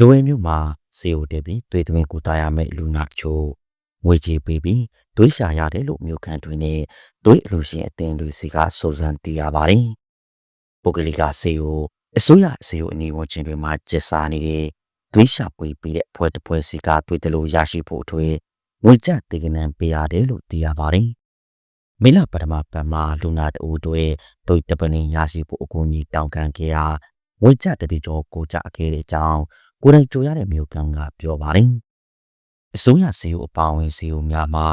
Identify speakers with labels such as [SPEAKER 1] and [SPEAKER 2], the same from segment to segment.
[SPEAKER 1] ဒိုဝဲမျိုးမှာစေအိုတက်ပြီးတွေ့သွင်းကိုတာရမယ့်လူနာချို့ငွေကြေးပေးပြီးတွေးရှာရတယ်လို့မျိုးခံတွင်နဲ့တွေးအလူရှင်အသင်းတွေစီကစုံစမ်းသိရပါတယ်။ပုဂ္ဂလိကစေအိုအစိုးရစေအိုအနီးဝန်းကျင်တွေမှာကျက်စားနေတဲ့တွေးရှာပွေပြီးတဲ့အဖွဲ့တစ်ဖွဲ့စီကတွေးတယ်လို့ရရှိဖို့အထွေငွေကြတေကနံပေးရတယ်လို့သိရပါတယ်။မေလပထမပတ်မှာလူနာတဦးတွေတွေတပနေရရှိဖို့အကူအညီတောင်းခံခဲ့ရာ ဝိကြတတိကျော်ကိုကြခဲ့တဲ့အကြောင်းကိုယ်တိုင်ကြိုရတဲ့မြို့ကံကပြောပါတယ်။အစိုးရစီကိုအပောင်းဝင်စီကိုများမှာ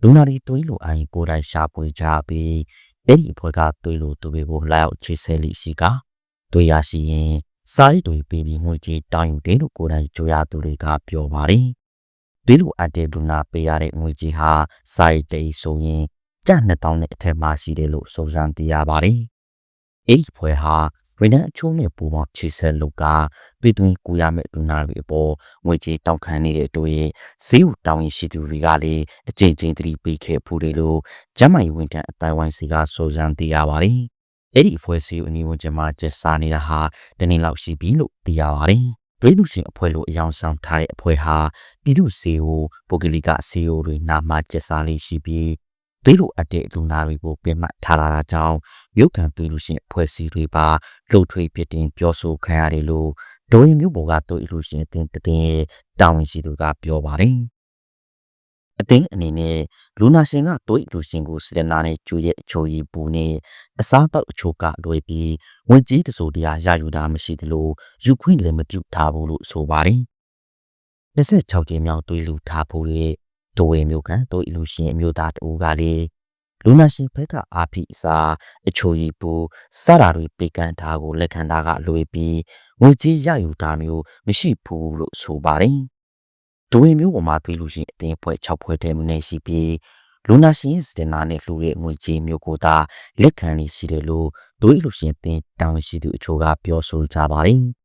[SPEAKER 1] လူနာတွေတွေးလို့အိုင်ကိုယ်တိုင်ရှာဖွေကြပြီးအဲ့ဒီအဖွဲ့ကတွေးလို့သူတွေကိုလာရောက်ချေဆဲလိရှိကတွေးရရှိရင်စာရိတ်တွေပေးပြီးငွေကြေးတောင်းယူတယ်လို့ကိုယ်တိုင်ကြိုရသူတွေကပြောပါတယ်။တွေးလို့အပ်တဲ့လူနာပေးရတဲ့ငွေကြေးဟာစာရိတ်တိတ်ဆိုရင်ကျပ်2000နဲ့အထက်မှရှိတယ်လို့စုံစမ်းသိရပါတယ်။အဲ့ဒီဖွဲ့ဟာ ဝန်ထမ်းအချို့နဲ့ပူးပေါင်းချေဆက်လုပ်ကပြည်တွင်းကူရမယ့်လူနာတွေအပေါ်ငွေကြေးတောင်းခံနေတဲ့တွေ့ဈေးဦးတောင်းရင်ရှိသူတွေကလည်းအကြိမ်ကြိမ်သတိပေးခဲ့ဖူးတယ်လို့ကျမ်းမာရေးဝန်ထမ်းအတိုင်းဝိုင်းစီကစိုးစမ်းသိရပါတယ်။အဲ့ဒီအဖွဲ့အစည်းအနီးဝန်းကျင်မှာကျက်စားနေတာဟာတနေ့လောက်ရှိပြီလို့သိရပါတယ်။ဒွေးလူရှင်အဖွဲ့လိုအယောင်ဆောင်ထားတဲ့အဖွဲ့ဟာပြည်သူစေကိုပုဂ္ဂလိကစေကိုတွေနာမှကျက်စားလေးရှိပြီး သွေးလိုအပ်တဲ့လူနာတွေကိုပြင်မှတ်ထားလာတာကြောင့်မြို့ခံသွေးလူရှင်အဖွဲ့အစည်းတွေပါလှုပ်ထွေးဖြစ်တင်ပြောဆိုခံရတယ်လို့ဒိုရင်မြို့ပေါ်ကသွေးလူရှင်အတင်းတင်းရဲ့တာဝန်ရှိသူကပြောပါတယ်။အတင်းအနေနဲ့လူနာရှင်ကသွေးလူရှင်ကိုစရနာနဲ့ကျွေတဲ့အချိုရည်ပူနဲ့အစားတောက်အချို့ကလွယ်ပြီးဝင်ကြီးတစိုးတရားရယူတာမရှိသလိုယူခွင့်လည်းမပြုထားဘူးလို့ဆိုပါတယ်။26ကျင်းမြောက်သွေးလူထားဖို့ရဲ့ ဒိုဝေမျိုးကန်တို့အလူရှင်အမျိုးသားတူကလေလူနာရှင်ဘက်ကအာဖိအစာအချိုရီပူစတာတွေပေကန်ထားကိုလက်ခံတာကလွေပြီးငွေကြီးရယူတာမျိုးမရှိဘူးလို့ဆိုပါတယ်ဒိုဝေမျိုးပေါ်မှာတွေးလူရှင်အတင်းဖွဲ့6ဖွဲ့ထဲမနေရှိပြီးလူနာရှင်စတင်နာနဲ့လှူတဲ့ငွေကြေးမျိုးကိုသာလက်ခံနေရှိတယ်လို့ဒိုးလူရှင်တင်တောင်းရှိသူအချို့ကပြောဆိုကြပါတယ်